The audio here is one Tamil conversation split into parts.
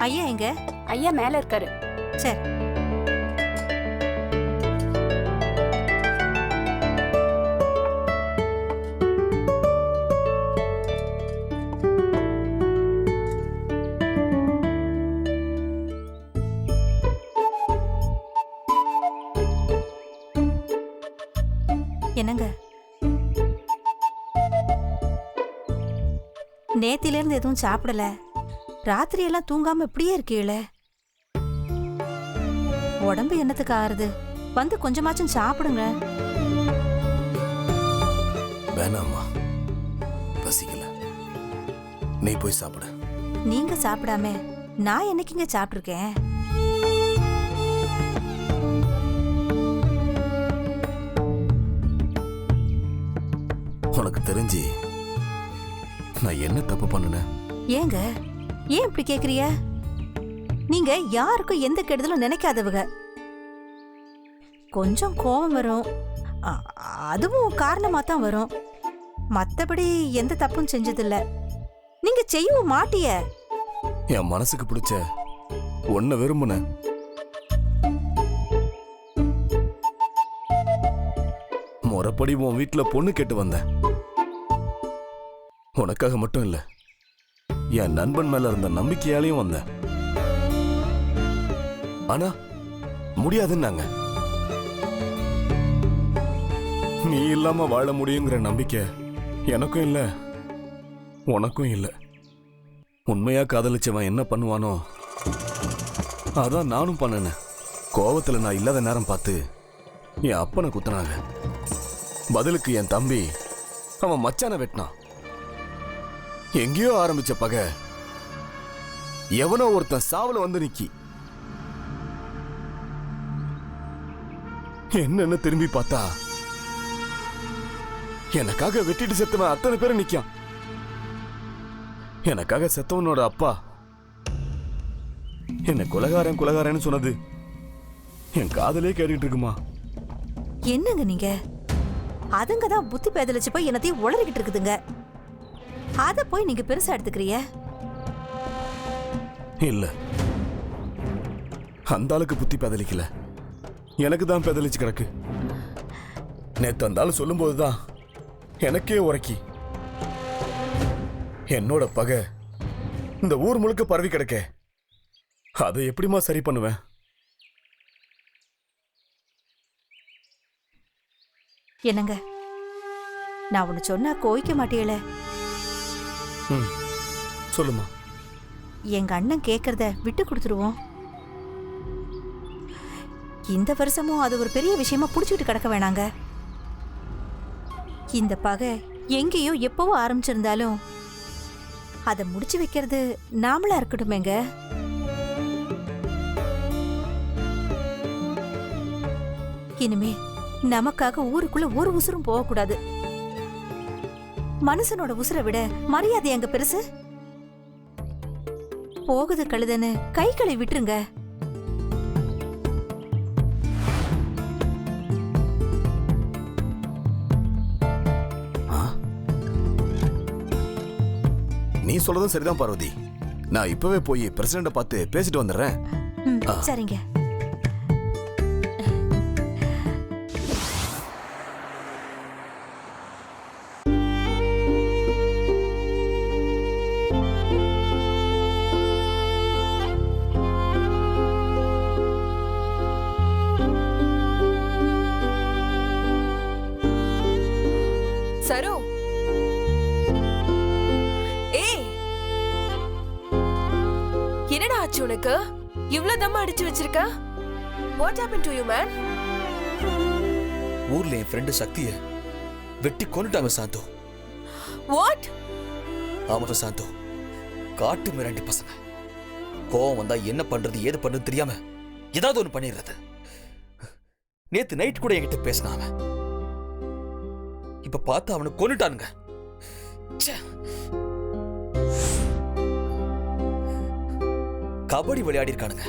ஐயா எங்க? ஐயா மேல இருக்காரு. சரி. என்னங்க? நேத்தில இருந்து எதுவும் சாப்பிடல. ராத்திரி எல்லாம் தூங்காம இப்படியே இருக்கீங்களே உடம்பு என்னத்துக்கு ஆறுது? வந்து கொஞ்சமாச்சும் சாப்பிடுங்க. வேணாம்மா. பசிக்கல. நீ போய் சாப்பிடு. நீங்க சாப்பிடாம நான் என்னைக்குங்க சாப்பிட்டுருக்கேன்? உனக்கு தெரிஞ்சு நான் என்ன தப்பு பண்ணுனேன்? ஏங்க ஏன் இப்படி கேக்குறிய நீங்க யாருக்கும் எந்த கெடுதலும் நினைக்காதவங்க. கொஞ்சம் கோபம் வரும். அதுவும் காரணமா தான் வரும். மத்தபடி எந்த தப்பும் செஞ்சதில்ல. நீங்க செய்யவும் மாட்டிய. என் மனசுக்கு பிடிச்ச ஒன்ன விரும்புனேன் முறப்படி உன் வீட்டுல பொண்ணு கேட்டு வந்தேன். உனக்காக மட்டும் இல்லை. என் நண்பன் மேல இருந்த நம்பிக்கையாலையும் வந்தேன். ஆனா முடியாதுன்னாங்க. நீ இல்லாம வாழ முடியுங்கிற நம்பிக்கை எனக்கும் இல்ல உனக்கும் இல்ல. உண்மையா காதலிச்சவன் என்ன பண்ணுவானோ அதான் நானும் பண்ணினேன். கோவத்துல நான் இல்லாத நேரம் பார்த்து என் அப்பனை குத்துனாங்க. பதிலுக்கு என் தம்பி அவன் மச்சானை வெட்டினான். எங்கேயோ ஆரம்பிச்ச பகை. எவனோ ஒருத்தன் சாவல வந்து நிக்கி. என்னன்னு திரும்பி பார்த்தா எனக்காக வெட்டிட்டு செத்தவன் அத்தனை பேரும் நிக்கான். எனக்காக செத்தவனோட அப்பா. என்ன குலகாரன் குலகாரன்னு சொன்னது. என் காதலே கேட்டுட்டு இருக்குமா? என்னங்க நீங்க? அதுங்க தான் புத்தி பேதலிச்சு போய் என்னத்தையும் உளறிக்கிட்டு இருக்குதுங்க. அத போய் நீங்க பெருசா எடுத்துக்கிறிய இல்ல. அந்த ஆளுக்கு புத்தி பேதலிக்கல. எனக்கு தான் பேதலிச்சு கிடக்கு. நேத்து அந்த ஆளு சொல்லும்போதுதான் எனக்கே உரைக்கி என்னோட பகை இந்த ஊர் முழுக்க பரவி கிடக்க. அதை எப்படிம்மா சரி பண்ணுவேன்? என்னங்க? நான் ஒன்னு சொன்னா கோவிக்க மாட்டேல ம். சொல்லுமா. எங்க அண்ணன் கேக்குறத விட்டு கொடுத்துருவோம். இந்த வருஷமும் அது ஒரு பெரிய விஷயமா பிடிச்சிட்டு கிடக்க வேணாங்க. இந்த பகை எங்கேயோ எப்பவோ ஆரம்பிச்சிருந்தாலும் அதை முடிச்சு வைக்கிறது நாமளா இருக்கட்டுமேங்க. இனிமே நமக்காக ஊருக்குள்ள ஒரு உசுரும் போகக்கூடாது. மனுஷனோட உசுரை விட. மரியாதை அங்க பெருசு? போகுது கழுதன்னு கைகளை விட்டுருங்க? நீ சொல்றதும் சரிதான் பார்வதி. நான் இப்பவே போய் பிரசிடண்ட பார்த்து பேசிட்டு வந்துடுறேன். சரிங்க. சரு. ஏய். என்னடா ஆச்சு உனக்கு? இவ்ளோ தம்மா அடிச்சு வச்சிருக்க? What happen to you man ஊர்ல என் ஃப்ரெண்டு சக்திய வெட்டி கொண்டுட்டாங்க சாந்தோ. வாட் ஆமா சாந்தோ. காட்டு மிராண்டி பசங்க. கோவம் வந்தா என்ன பண்றது ஏது பண்றது தெரியாம ஏதாவது ஒண்ணு பண்ணிடுறது. நேத்து நைட் கூட என்கிட்ட பேசினான் இப்ப பார்த்து அவனை கொன்னுட்டானுங்க. கபடி விளையாடி இருக்கானுங்க.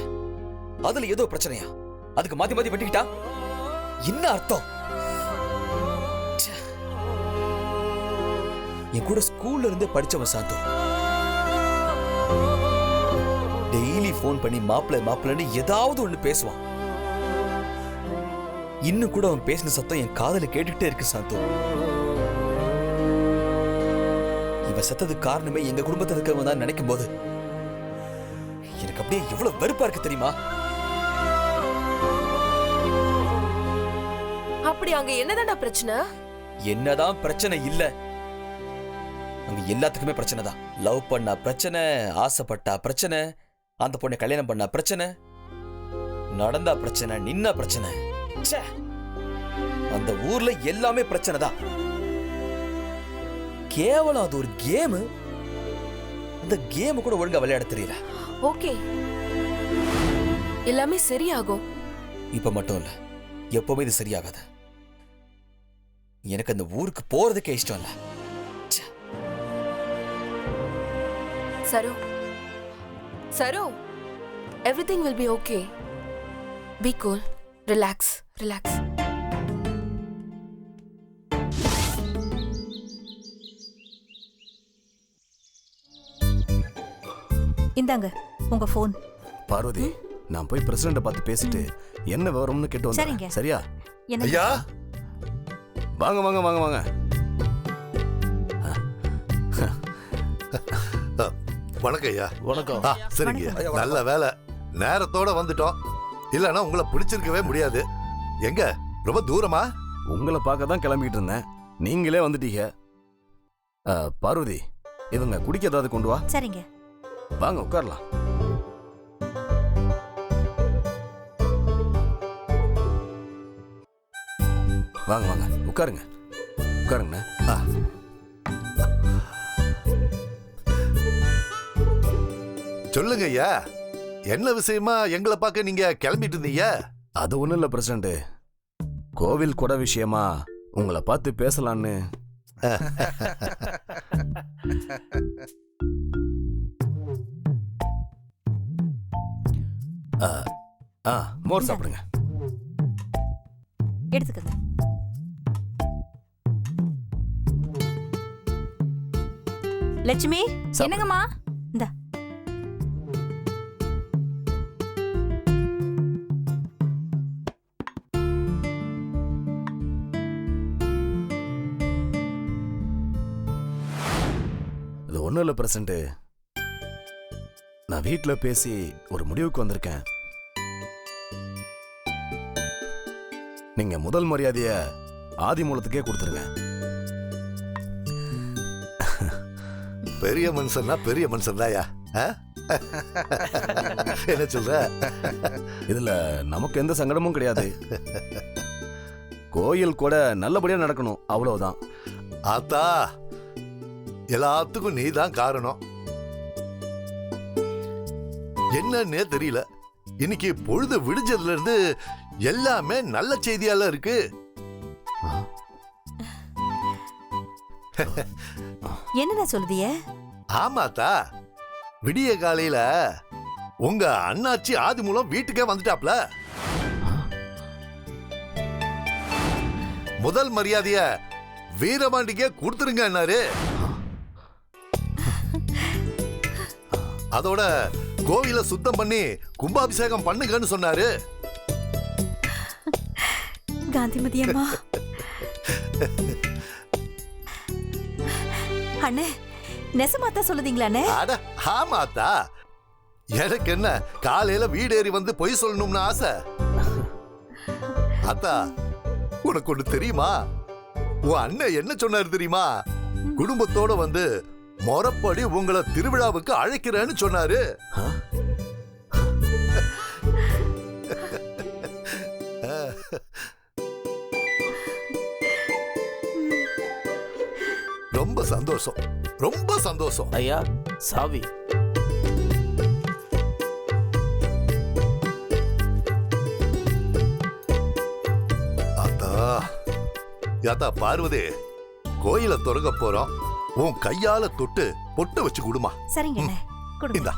அதுல ஏதோ பிரச்சனையா? அதுக்கு மாத்தி மாத்தி பண்ணிக்கிட்டா என்ன அர்த்தம்? ச்சே. என் கூட ஸ்கூல்ல இருந்தே படிச்சவன் சாந்து. டெய்லி ஃபோன் பண்ணி மாப்பிள்ளை மாப்பிள்ளைன்னு ஏதாவது ஒண்ணு பேசுவான். இன்னும் கூட அவன் பேசின சத்தம் என் காதுல கேட்டுக்கிட்டே இருக்கு சாந்து. இவன் செத்ததுக்கு காரணமே எங்க குடும்பத்தில் இருக்கவங்க தான் நினைக்கும் போது எனக்கு அப்படியே எவ்வளவு வெறுப்பா இருக்கு தெரியுமா? அப்படி அங்க என்னதான்டா பிரச்சனை? என்னதான் பிரச்சனை இல்ல. அங்க எல்லாத்துக்குமே பிரச்சனை தான். லவ் பண்ணா பிரச்சனை ஆசைப்பட்டா பிரச்சனை அந்த பொண்ணை கல்யாணம் பண்ணா பிரச்சனை நடந்தா பிரச்சனை நின்னா பிரச்சனை. ச்சே. அந்த ஊர்ல எல்லாமே பிரச்சனை தான். கேவலம் அது ஒரு கேம். அந்த கேம் கூட ஒழுங்கா விளையாட தெரியல. ஓகே. எல்லாமே சரியாகும். இப்ப மட்டும் இல்ல எப்பவுமே இது சரியாகாது. எனக்கு அந்த ஊருக்கு போறதுக்கே இஷ்டம் இல்ல. Saro. Saro everything will be okay be cool relax relax இந்தாங்க உங்க ஃபோன் பார்வதி நான் போய் பிரசிடண்ட பார்த்து பேசிட்டு என்ன விவரம்னு கேட்டு சரிங்க. வந்துடுறேன் சரியா? என்ன ஐயா? வாங்க வாங்க வாங்க வாங்க. வணக்கம் ஐயா. வணக்கம். ஆ சரிங்க வணக்கம். நல்ல வேலை. நேரத்தோட வந்துட்டோம். இல்லைன்னா உங்களை பிடிச்சிருக்கவே முடியாது. எங்க? ரொம்ப தூரமா? உங்களை பார்க்க தான் கிளம்பிட்டு இருந்தேன். நீங்களே வந்துட்டீங்க. ஆ, பார்வதி இவங்க குடிக்க ஏதாவது கொண்டு வா. சரிங்க. வாங்க உட்காரலாம். வாங்க வாங்க உட்காருங்க. உட்காருங்கண்ணே. ஆ. சொல்லுங்க ஐயா. என்ன விஷயமா எங்களை பார்க்க நீங்க கிளம்பிட்டு இருந்தீங்க அது ஒன்றும் இல்லை பிரசிடண்ட். கோவில் கொடை விஷயமா உங்களை பார்த்து பேசலான்னு. ஆ, ஆ மோர் சாப்பிடுங்க. எடுத்துக்கங்க. லட்சுமி சாப்பிடு. என்னங்கம்மா? இந்த. ஒன்றும் இல்லை பிரசன்ட் நான் வீட்டில் பேசி ஒரு முடிவுக்கு வந்திருக்கேன். நீங்க முதல் மரியாதைய ஆதி மூலத்துக்கே கொடுத்துருங்க. பெரிய மனுஷன்னா பெரிய மனுஷன் தாயா என்ன சொல்ற? இதுல நமக்கு எந்த சங்கடமும் கிடையாது. கோயில் கூட நல்லபடியா நடக்கணும் அவ்வளவுதான். ஆத்தா எல்லாத்துக்கும் நீ தான் காரணம். என்னன்னே தெரியல. இன்னைக்கு பொழுது விடிஞ்சதுல இருந்து எல்லாமே நல்ல செய்தியால இருக்கு. என்னடா சொல்லுதிய? ஆமாத்தா. விடிய காலையில உங்க அண்ணாச்சி ஆதி மூலம் வீட்டுக்கே வந்துட்டாப்ல. முதல் மரியாதைய வீரபாண்டிக்கே கொடுத்துருங்கன்னாரு அதோட கோவில சுத்தம் பண்ணி கும்பாபிஷேகம் பண்ணுங்கன்னு சொன்னாரு. காந்திமதி அம்மா. அண்ணே நெசமாத்தான் சொல்லுதீங்களாண்ணே அட ஆமாத்தா. எனக்கு என்ன காலையில வீடு ஏறி வந்து பொய் சொல்லணும்னு ஆசை? அத்தா உனக்கு ஒண்ணு தெரியுமா? உன் அண்ணன் என்ன சொன்னாரு தெரியுமா? குடும்பத்தோட வந்து முறப்படி உங்களை திருவிழாவுக்கு அழைக்கிறேன்னு சொன்னாரு? ரொம்ப சந்தோஷம். ரொம்ப சந்தோஷம். ஐயா சாவி. அத்தா யாத்தா பார்வதி கோயில தொடங்க போறோம். உன் கையால தொட்டு பொட்டு வச்சு கொடுமா. சரிங்க இந்தா.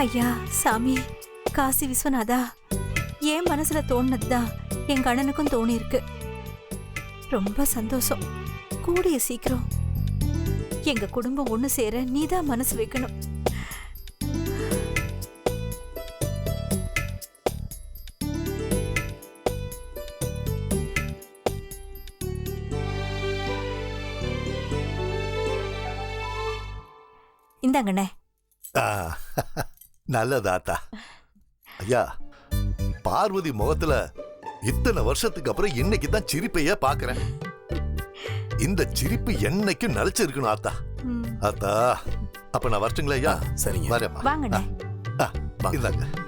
ஐயா சாமி காசி விஸ்வநாதா என் மனசுல தோணுனதுதான் எங்க அண்ணனுக்கும் தோணி இருக்கு ரொம்ப சந்தோஷம். கூடிய சீக்கிரம் எங்க குடும்பம் ஒண்ணு சேர நீதான் மனசு வைக்கணும். இந்தாங்கண்ணே. நல்லதாத்தா. ஐயா பார்வதி முகத்துல இத்தனை வருஷத்துக்கு அப்புறம் இன்னைக்கு தான் சிரிப்பையே பாக்குறேன். இந்த சிரிப்பு என்னைக்கும் நிலைச்சிருக்கணும் ஆத்தா. ஆத்தா அப்ப நான் வரட்டுங்களா ஐயா? சரிங்க. வரேம்மா. வாங்கண்ணே. ஆ, இந்தாங்க.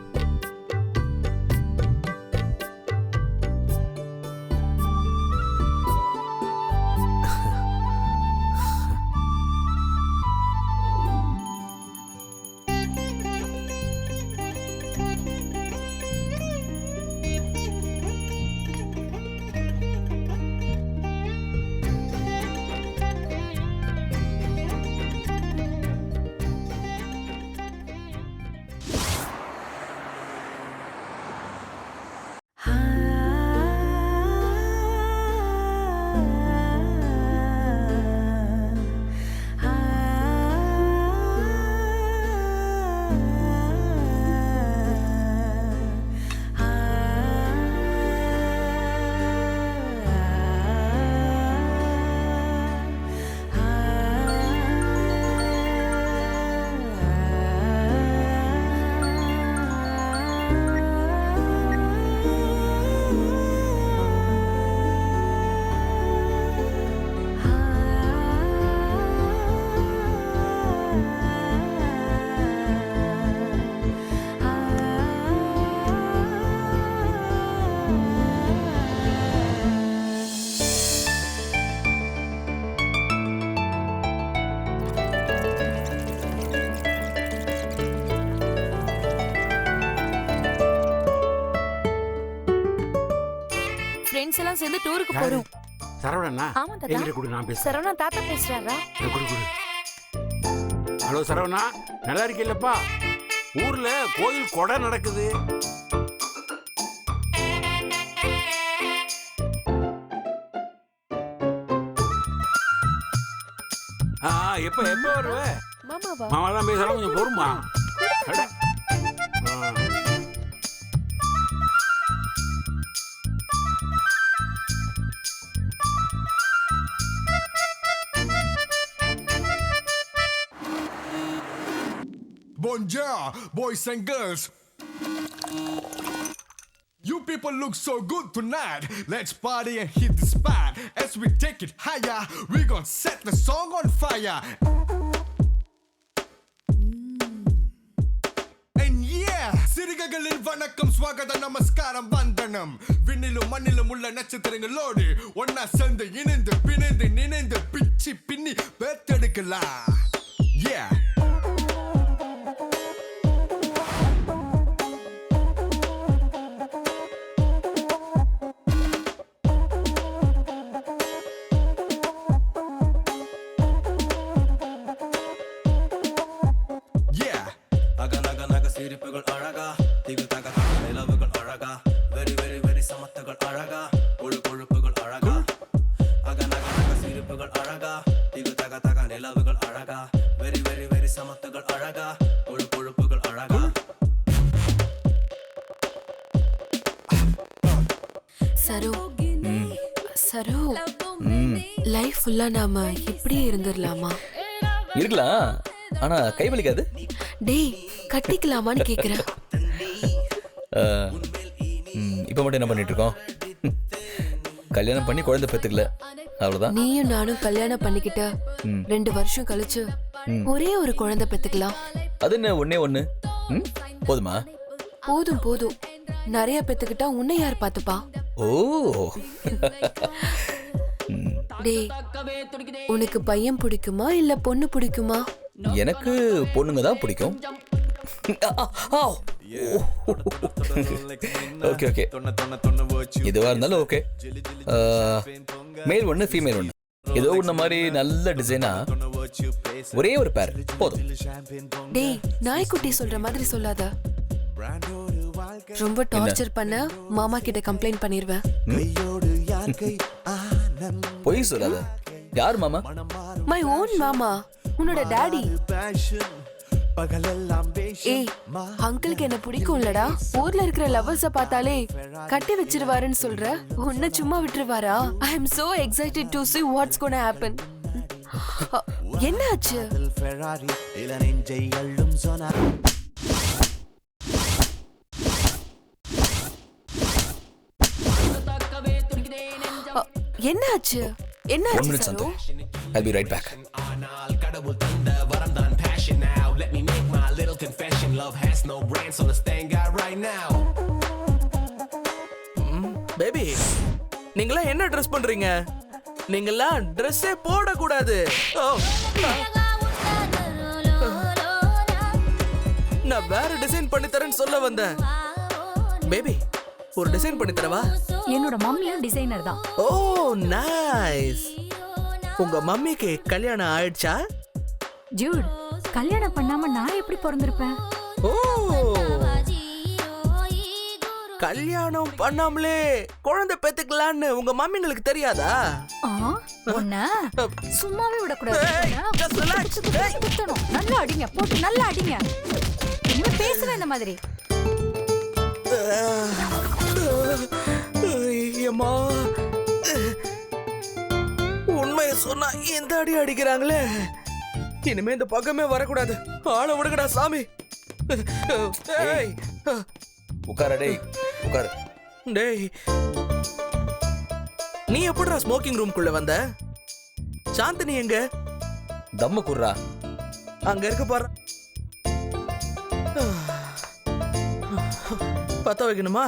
ஃப்ரெண்ட்ஸ் எல்லாம் சேர்ந்து டூருக்கு போறோம். சரவணண்ணா ஆமா தாத்தா. எங்கிட்ட கொடு நான் பேசுறேன். சரவணா தாத்தா பேசுறாரா? கொடு கொடு. ஹலோ சரவணா. நல்லா இருக்கீல்லப்பா ஊர்ல கோயில் கொடை நடக்குது. ஆ எப்ப எப்ப வருவ? மாமாவா? மாமா தான் பேசுறோம் கொஞ்சம் பொறுமா அட. ஆ. Bonjour, boys and girls. You people look so good tonight. Let's party and hit the spot. As we take it higher, we gon' set the song on fire. And yeah, சிறுகைகளில் வணக்கம் ஸ்வாகத நமஸ்காரம் வந்தனம் விண்ணிலும் மண்ணிலும் உள்ள நட்சத்திரங்களோடு ஒன்னா சேர்ந்து இணைந்து பிணைந்து நினைந்து பிச்சு பின்னி பேத்தெடுக்கலாம் Yeah. Yeah. ஃபுல்லா நாம இப்படியே இருந்துடலாமா இருக்கலாம் ஆனா கை வலிக்காது. டேய் கட்டிக்கலாமான்னு கேக்குறேன். இப்ப மட்டும் என்ன பண்ணிட்டு இருக்கோம்? கல்யாணம் பண்ணி குழந்தை பெத்துக்கல. அவ்வளவுதான். நீயும் நானும் கல்யாணம் பண்ணிக்கிட்ட. ரெண்டு வருஷம் கழிச்சு. ஒரே ஒரு குழந்தை பெத்துக்கலாம். அது என்ன ஒண்ணே ஒண்ணு? போதுமா? போதும் போதும். நிறைய பெத்துக்கிட்டா உன்னை யார் பாத்துப்பா ஓ. டேய் உனக்கு பையன் பிடிக்குமா இல்ல பொண்ணு பிடிக்குமா? எனக்கு பொண்ணுங்க தான் பிடிக்கும். Okay okay. எதுவா இருந்தாலும் ஓகே. மேல் ஒன்று ஃபீமேல் ஒன்று ஏதோ ஒன்று மாதிரி நல்ல டிசைனா ஒரே ஒரு பேர் போதும். டேய் நாய்க்குட்டி சொல்ற மாதிரி சொல்லாத. ரொம்ப டார்ச்சர் பண்ண மாமா கிட்ட கம்ப்ளைண்ட் பண்ணிருவேன். பொய் சொல்லாத. யார் மாமா? மை ஓன் மாமா. உன்னோட டாடி. ஏய் அங்கிளுக்கு என்ன பிடிக்கும்லடா? ஊர்ல இருக்கிற லவ்வர்ஸ பார்த்தாலே கட்டி வச்சிருவாருன்னு சொல்ற. உன்னை சும்மா விட்டுருவாரா? I am so excited to see what's gonna happen என்ன ஆச்சு? என்ன ஆச்சு என்ன ஒன் ஆச்சு minute Saru? Santhosh. I be right back baby நீங்களாம் என்ன ட்ரெஸ் பண்றீங்க? நீங்களாம் ட்ரெஸ்ஸே போடக்கூடாது. ஓ, நான் வேற டிசைன் பண்ணி தரேன்னு சொல்ல வந்தேன். பேபி ஒரு டிசைன் பண்ணி தரவா? என்னோட மம்மியும் டிசைனர் தான். ஓ நைஸ் உங்க மம்மிக்கு கல்யாணம் ஆயிடுச்சா? ஜூட் கல்யாணம் பண்ணாம நான் எப்படி பிறந்திருப்பேன்? ஓ. கல்யாணம் பண்ணாமலே குழந்தை பெத்துக்கலான்னு உங்க மம்மிங்களுக்கு தெரியாதா? சும்மாவே விடக்கூடாது. குத்தணும். நல்லா அடிங்க போட்டு நல்லா அடிங்க. இனிமே பேசுவேன் இந்த மாதிரி. ஐயம்மா. உண்மையை சொன்னா இந்த அடி அடிக்கிறாங்களே. இனிமே இந்த பக்கமே வரக்கூடாது. ஆளை விடுங்கடா சாமி. ஏய், உட்கார டேய். உட்காரு. டேய். நீ எப்படிடா ஸ்மோக்கிங் ரூம்குள்ள வந்த? சாந்தினி எங்க? தம்மு குர்ரா அங்க இருக்க பாரு. பத்த வைக்கணுமா?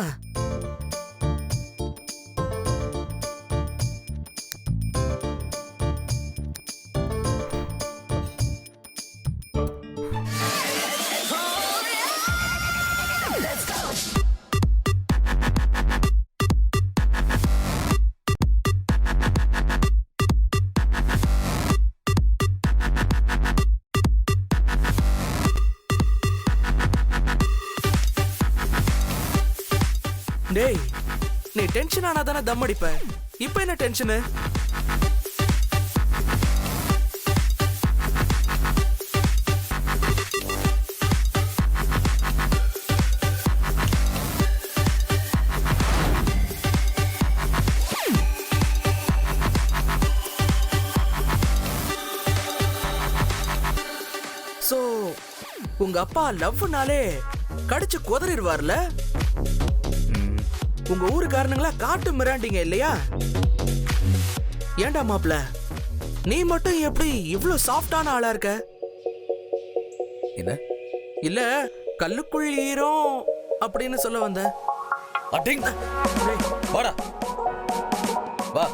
தானே தம் அடிப்பேன்? இப்ப என்ன டென்ஷனு? சோ உங்க அப்பா லவ்னாலே கடிச்சு குதறிடுவார்ல? உங்க ஊருக்காரனுங்களா காட்டு மிராண்டிங்க இல்லையா? ஏன்டா மாப்ள? நீ மட்டும் எப்படி இவ்ளோ சாஃப்டான ஆளா இருக்க? என்ன? இல்ல கல்லுக்குள் ஈரம் அப்படின்னு சொல்ல வந்த. அட்டிங் வாடா. வா.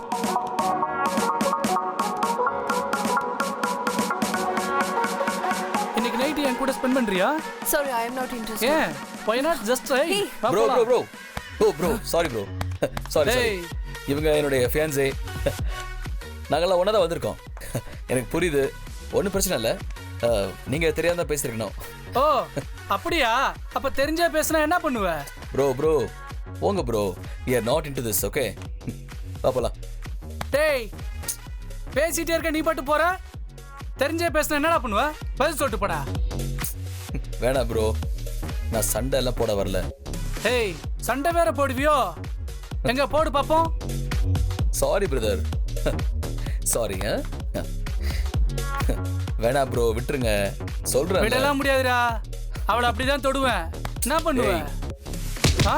இன்னைக்கு நைட் என் கூட ஸ்பெண்ட் பண்றியா? Sorry I am not interested ஏன்? Why not? Just try bro bro bro O bro sorry bro sorry sorry. இவங்க என்னுடைய ஃபியான்ஸே நாங்கெல்லாம் ஒன்றா தான் வந்திருக்கோம். எனக்கு புரியுது. ஒன்றும் பிரச்சனை இல்லை. நீங்கள் தெரியாம தான் பேசியிருக்கணும் ஓ அப்படியா? அப்ப தெரிஞ்சா பேசினா என்ன பண்ணுவ? ப்ரோ ப்ரோ போங்க bro we are not into this okay பார்ப்பலாம் டேய் பேசிட்டே இருக்க நீ பாட்டு போற? தெரிஞ்சே பேசினா என்னடா பண்ணுவ? பதில் சொல்லிட்டு போடா. வேணாம் ப்ரோ நான் சண்டை எல்லாம் போட வரல. டேய் சண்டை வேற போடுவியோ? எங்க போடு பாப்போம். சாரி பிரதர் சாரி வேணாம் ப்ரோ விட்டுருங்க. சொல்றேன் விடலாம் முடியாதுடா. அவளை அப்படிதான் தொடுவேன். என்ன பண்ணுவ ஆ?